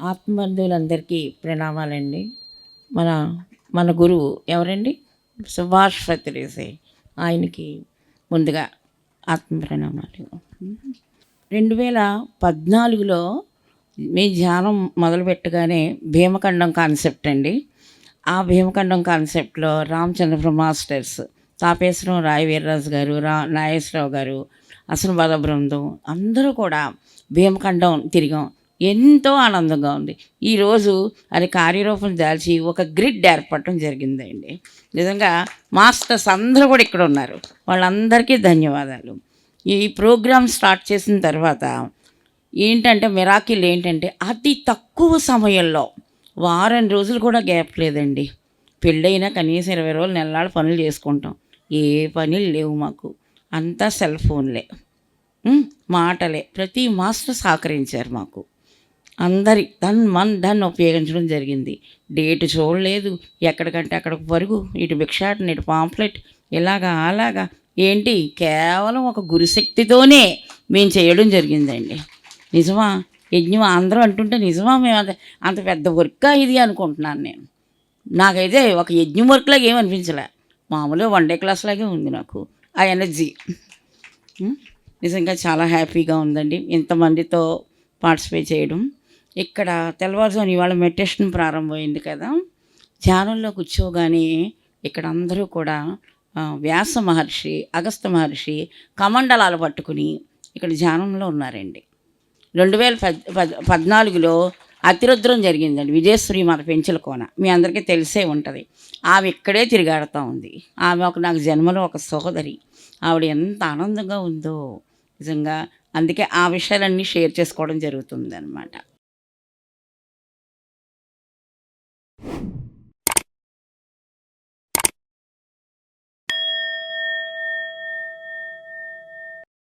ఆత్మబంధువులందరికీ ప్రణామాలండి. మన మన గురువు ఎవరండి? సుభాష్ ఫత్రేసే ఆయనకి ముందుగా ఆత్మ ప్రణామాలు రెండు వేల పద్నాలుగులో మీ ధ్యానం మొదలుపెట్టగానే భీమఖండం కాన్సెప్ట్ అండి. ఆ భీమఖండం కాన్సెప్ట్లో రామచంద్రపుర మాస్టర్స్ తాపేశ్వరం రాయ వీర్రాజు గారు రా నాగేశ్వరరావు గారు అసలు బృందం అందరూ కూడా భీమఖండం తిరిగాం. ఎంతో ఆనందంగా ఉంది. ఈరోజు అది కార్యరూపం దాల్చి ఒక గ్రిడ్ ఏర్పడటం జరిగిందండి. నిజంగా మాస్టర్స్ అందరూ కూడా ఇక్కడ ఉన్నారు. వాళ్ళందరికీ ధన్యవాదాలు. ఈ ప్రోగ్రామ్ స్టార్ట్ చేసిన తర్వాత ఏంటంటే మిరాకిల్ ఏంటంటే అతి తక్కువ సమయంలో వారం రోజులు కూడా గ్యాప్ లేదండి. పెళ్ళైనా కనీసం ఇరవై రోజులు నెలలాడు పనులు చేసుకుంటాం. ఏ పనులు లేవు మాకు. అంతా సెల్ ఫోన్లే. మాటలే. ప్రతి మాస్టర్ సహకరించారు మాకు. అందరి ధన్ మన్ ధన్ ఉపయోగించడం జరిగింది. డేట్ చూడలేదు. ఎక్కడికంటే అక్కడికి పరుగు. ఇటు భిక్షాటన ఇటు పాంప్లెట్. ఇలాగా అలాగా. ఏంటి? కేవలం ఒక గురుశక్తితోనే మేము చేయడం జరిగిందండి. నిజమా? యజ్ఞం అందరూ అంటుంటే నిజమా? మేము అంత అంత పెద్ద వర్క్ ఇది అనుకుంటున్నాను నేను. నాకైతే ఒక యజ్ఞం వర్క్లాగా ఏమనిపించలే మామూలుగా వన్ డే క్లాస్ లాగే ఉంది నాకు. ఆ ఎనర్జీ. నిజంగా చాలా హ్యాపీగా ఉందండి. ఇంతమందితో పార్టిసిపేట్ చేయడం. ఇక్కడ తెల్లవారుజామున ఇవాళ మెడిటేషన్ ప్రారంభమైంది కదా. ధ్యానంలో కూర్చోగానే ఇక్కడ అందరూ కూడా వ్యాస మహర్షి అగస్త మహర్షి కమండలాలు పట్టుకుని ఇక్కడ ధ్యానంలో ఉన్నారండి. రెండు వేల పద్ పద్ పద్నాలుగులో అతిరుద్రం జరిగిందండి. విజయశ్రీ మాత పెంచుల కోన. మీ అందరికీ తెలిసే ఉంటుంది. ఆమె ఇక్కడే తిరిగాడుతూ ఉంది. ఆమె ఒక నాకు జన్మలో ఒక సోదరి ఆవిడ ఎంత ఆనందంగా ఉందో. నిజంగా అందుకే ఆ విషయాలన్నీ షేర్ చేసుకోవడం జరుగుతుంది అనమాట